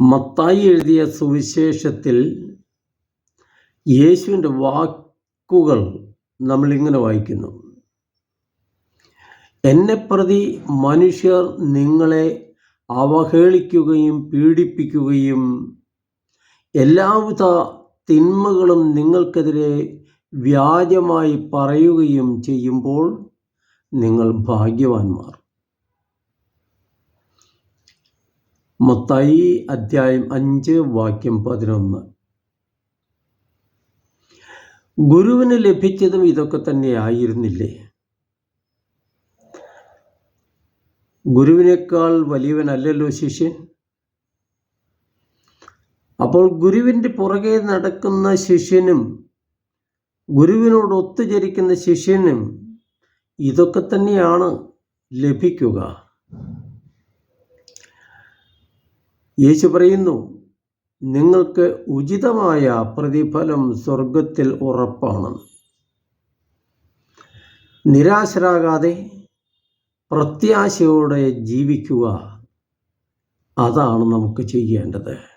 മത്തായി എഴുതിയ സുവിശേഷത്തിൽ യേശുവിന്റെ വാക്കുകൾ നമ്മളിങ്ങനെ വായിക്കുന്നു. എന്നെ പ്രതി മനുഷ്യർ നിങ്ങളെ അവഹേളിക്കുകയും പീഡിപ്പിക്കുകയും എല്ലാവിധ തിന്മകളും നിങ്ങൾക്കെതിരെ വ്യാജമായി പറയുകയും ചെയ്യുമ്പോൾ നിങ്ങൾ ഭാഗ്യവാന്മാർ. മത്തായി അധ്യായം അഞ്ച് വാക്യം പതിനൊന്ന്. ഗുരുവിന് ലഭിച്ചതും ഇതൊക്കെ തന്നെ ആയിരുന്നില്ലേ? ഗുരുവിനേക്കാൾ വലിയവനല്ലല്ലോ ശിഷ്യൻ. അപ്പോൾ ഗുരുവിന്റെ പുറകെ നടക്കുന്ന ശിഷ്യനും ഗുരുവിനോട് ഒത്തുചരിക്കുന്ന ശിഷ്യനും ഇതൊക്കെ തന്നെയാണ് ലഭിക്കുക. യേശു പറയുന്നു നിങ്ങൾക്ക് ഉചിതമായ പ്രതിഫലം സ്വർഗത്തിൽ ഉറപ്പാണ്. നിരാശരാകാതെ പ്രത്യാശയോടെ ജീവിക്കുക അതാണ് നമുക്ക് ചെയ്യേണ്ടത്.